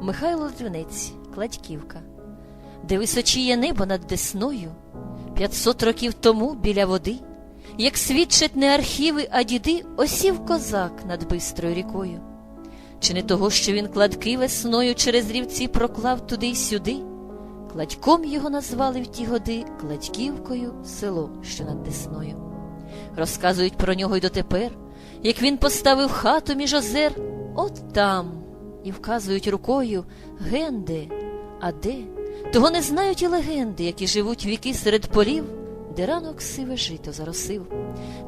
Михайло Литвинець, Кладьківка, де височіє небо над Десною, п'ятсот років тому біля води, як свідчать не архіви, а діди, осів козак над бистрою рікою. Чи не того, що він кладки весною через рівці проклав туди й сюди? Кладьком його назвали в ті годи Кладьківкою село, що над Десною. Розказують про нього й дотепер, як він поставив хату між озер, от там, і вказують рукою генде, а де? Того не знають і легенди, які живуть віки серед полів, де ранок сиве жито заросив,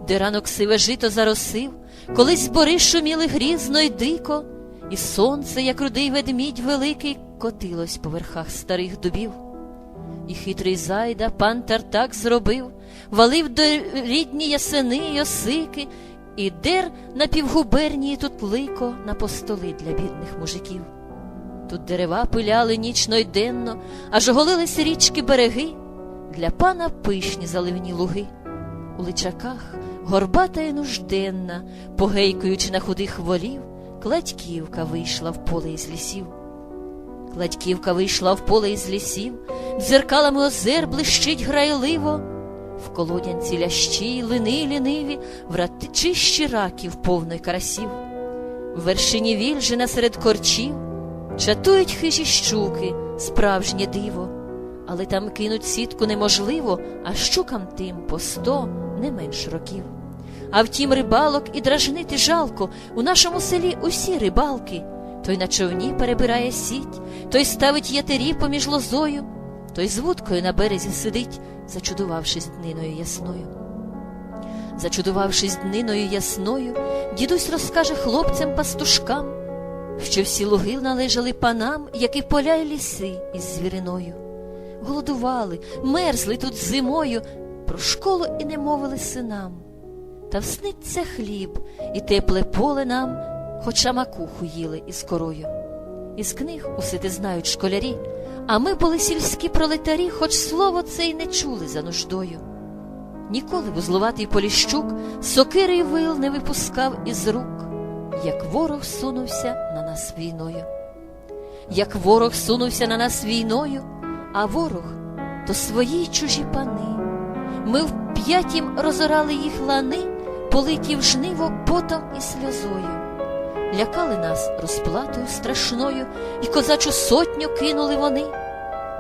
де ранок сиве жито заросив, колись бори шуміли грізно й дико, і сонце, як рудий ведмідь великий, котилось по верхах старих дубів. І хитрий зайда пан Тартак зробив, валив до рідні ясени й осики, і дер на півгубернії тут лико на постоли для бідних мужиків. Тут дерева пиляли нічно й денно, аж оголились річки береги, для пана пишні заливні луги. У личаках горбата й нужденна, погейкуючи на худих волів, кладьківка вийшла в поле із лісів. Кладьківка вийшла в поле із лісів, дзеркалами озер блищить грайливо, в колодянці лящі, лини ліниві, вратичищі раків повної карасів, в вершині вільжина серед корчів, чатують хижі щуки, справжнє диво, але там кинуть сітку неможливо, а щукам тим по сто не менш років. А втім, рибалок і дражнити жалко, у нашому селі усі рибалки. Той на човні перебирає сіть, той ставить ятері поміж лозою, той з вудкою на березі сидить, зачудувавшись дниною ясною. Зачудувавшись дниною ясною, дідусь розкаже хлопцям пастушкам, що всі луги належали панам, як і поля й ліси із звіриною. Голодували, мерзли тут зимою, про школу і не мовили синам. Та всниться хліб і тепле поле нам, хоча макуху їли із корою. Із книг усе те знають школярі, а ми були сільські пролетарі, хоч слово це й не чули за нуждою. Ніколи вузлуватий поліщук сокири й вил не випускав із рук, як ворог сунувся на нас війною. Як ворог сунувся на нас війною, а ворог то свої чужі пани. Ми в п'ятім розорали їх лани, политі в жниво потом і сльозою. Лякали нас розплатою страшною, і козачу сотню кинули вони.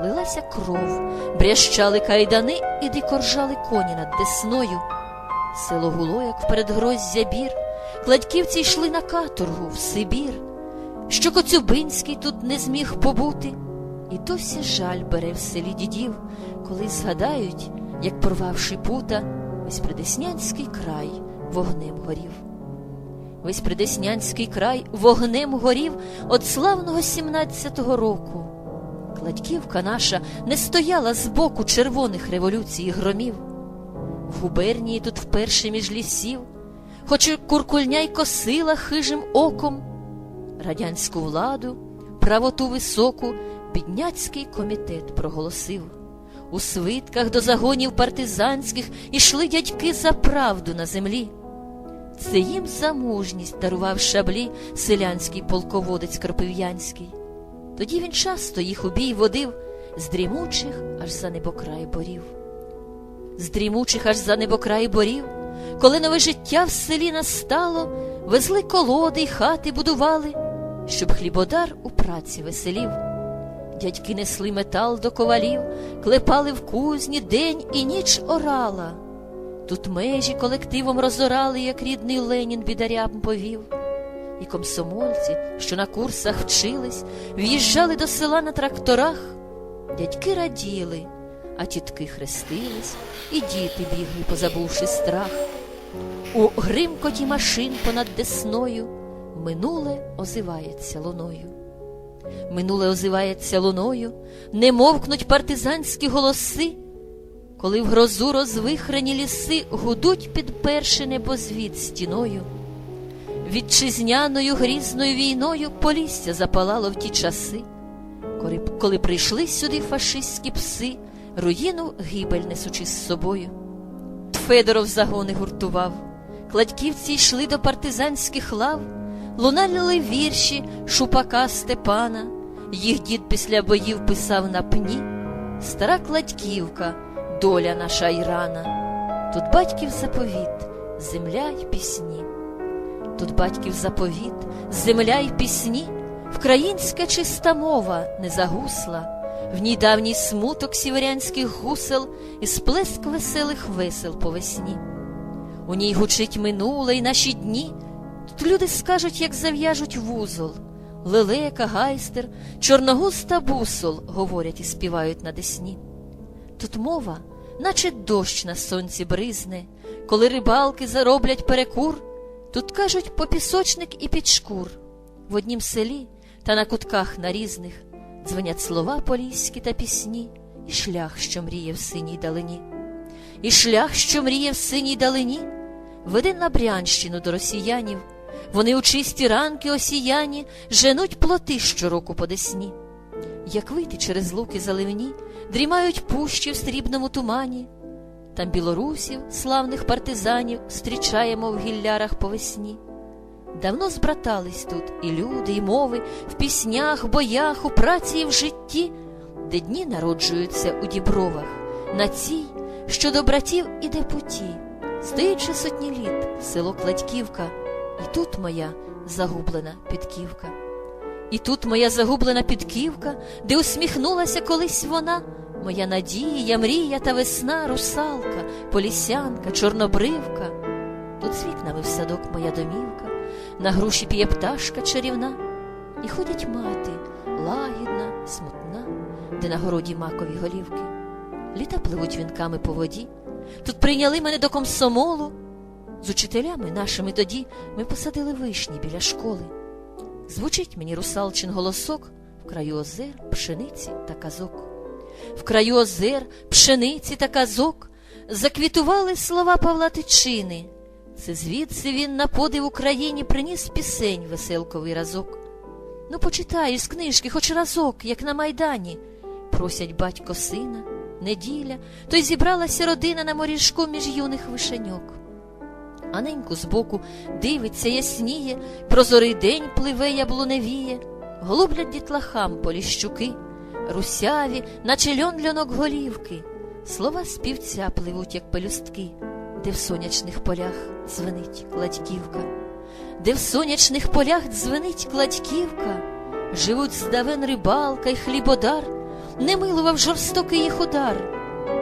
Лилася кров, брящали кайдани і дико ржали коні над десною. Село гуло, як передгроздя бір, кладьківці йшли на каторгу в Сибір. Що Коцюбинський тут не зміг побути, і досі жаль бере в селі дідів, коли згадають, як порвавши пута, весь придеснянський край вогнем горів. Весь придеснянський край вогнем горів от славного сімнадцятого року. Кладьківка наша не стояла збоку червоних революцій і громів. В губернії тут вперше між лісів, хоч і куркульня й косила хижим оком, радянську владу, правоту високу, підняцький комітет проголосив. У свитках до загонів партизанських ішли дядьки за правду на землі. Це їм за мужність дарував шаблі селянський полководець Кропив'янський. Тоді він часто їх у бій водив з дрімучих аж за небокрай борів. З дрімучих аж за небокрай борів, коли нове життя в селі настало, везли колоди й хати будували, щоб хлібодар у праці веселів. Дядьки несли метал до ковалів, клепали в кузні день і ніч орала. Тут межі колективом розорали, як рідний Ленін бідарям повів. І комсомольці, що на курсах вчились, в'їжджали до села на тракторах, дядьки раділи, а тітки хрестились, і діти бігли, позабувши страх. У гримкоті машин понад десною минуле озивається луною. Минуле озивається луною, не мовкнуть партизанські голоси, коли в грозу розвихрені ліси гудуть під перший небозвід стіною. Вітчизняною грізною війною полісся запалало в ті часи, коли, коли прийшли сюди фашистські пси, руїну гибель несучи з собою. Федоров загони гуртував, кладьківці йшли до партизанських лав, лунали вірші шупака Степана, їх дід після боїв писав на пні, стара кладьківка, доля наша й рана. Тут батьків заповіт, земля й пісні. Тут батьків заповіт, земля й пісні, Вкраїнська чиста мова не загусла, в ній давній смуток сіверянських гусел і сплеск веселих весел по весні. У ній гучить минуле й наші дні. Тут люди скажуть, як зав'яжуть вузол, лелека, гайстер, чорногуста бусол говорять і співають на десні. Тут мова, наче дощ на сонці бризне, коли рибалки зароблять перекур, тут кажуть попісочник і під шкур. В однім селі та на кутках на різних дзвенять слова поліські та пісні, і шлях, що мріє в синій далині. І шлях, що мріє в синій далині, веде на Брянщину до росіянів. Вони у чисті ранки осіяні женуть плоти щороку по десні. Як вийти через луки заливні, дрімають пущі в срібному тумані. Там білорусів, славних партизанів, зустрічаємо в гіллярах по весні. Давно збратались тут і люди, і мови, в піснях, боях, у праці і в житті, де дні народжуються у дібровах, на цій, що до братів іде путі, стоїть сотні літ, село Кладьківка, і тут моя загублена підківка. І тут моя загублена підківка, де усміхнулася колись вона, моя надія, мрія та весна, русалка, полісянка, чорнобривка. Тут з вікнами в садок моя домівка, на груші п'є пташка чарівна, і ходять мати, лагідна, смутна, де на городі макові голівки. Літа пливуть вінками по воді. Тут прийняли мене до комсомолу. З учителями нашими тоді ми посадили вишні біля школи. Звучить мені русалчин голосок в краю озер, пшениці та казок. В краю озер, пшениці та казок заквітували слова Павла Тичини. Це звідси він на подив Україні приніс пісень веселковий разок. Ну, почитай з книжки хоч разок, як на майдані. Просять батько сина, неділя, то й зібралася родина на моріжку між юних вишеньок. А неньку збоку дивиться, ясніє, прозорий день пливе яблуневіє, голублять дітлахам поліщуки, русяві, наче льон льонок голівки, слова співця пливуть, як пелюстки, де в сонячних полях дзвенить кладьківка, де в сонячних полях дзвенить кладьківка, живуть здавен рибалка й хлібодар, не милував жорстокий їх удар.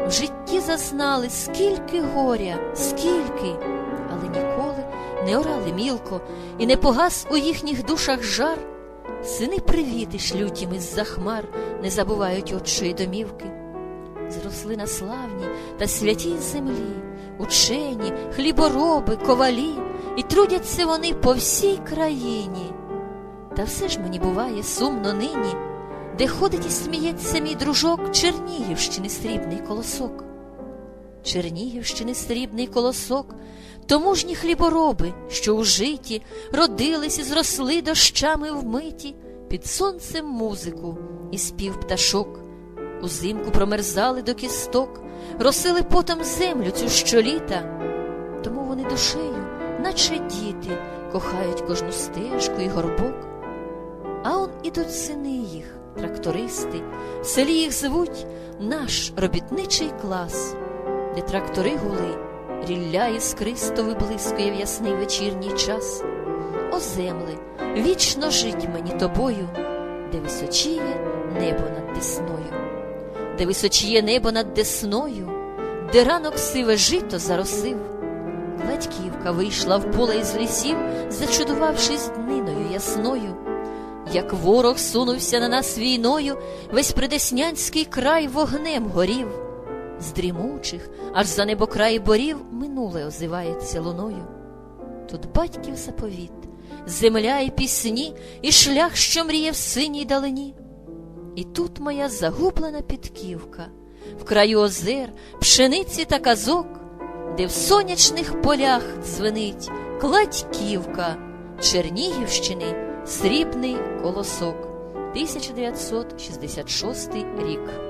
В житті зазнали скільки горя, скільки. Але ніколи не орали мілко, і не погас у їхніх душах жар. Сини привіти шлють їм із-за хмар, не забувають очей домівки. Зросли на славній та святій землі, учені, хлібороби, ковалі, і трудяться вони по всій країні. Та все ж мені буває сумно нині, де ходить і сміється мій дружок Чернігівщини срібний колосок. Чернігівщини срібний колосок, тому ж хлібороби, що у житі родились і зросли дощами вмиті, під сонцем музику і спів пташок, узимку промерзали до кісток, росили потом землю цю щоліта, тому вони душею, наче діти, кохають кожну стежку і горбок. А он ідуть сини їх, трактористи, в селі їх звуть наш робітничий клас де трактори гули, рілля іскристо виблискує в ясний вечірній час. О земле, вічно жить мені тобою, де височіє небо над десною, де височіє небо над десною, де ранок сиве жито заросив. Гладьківка вийшла в поле із лісів, зачудувавшись дниною ясною. Як ворог сунувся на нас війною, весь придеснянський край вогнем горів з дрімучих, аж за небокраї борів минуле озивається луною. Тут батьків заповіт, земля і пісні, і шлях, що мріє в синій далині. І тут моя загублена підківка, в краю озер, пшениці та казок, де в сонячних полях дзвенить кладьківка Чернігівщини, срібний колосок, 1966 рік.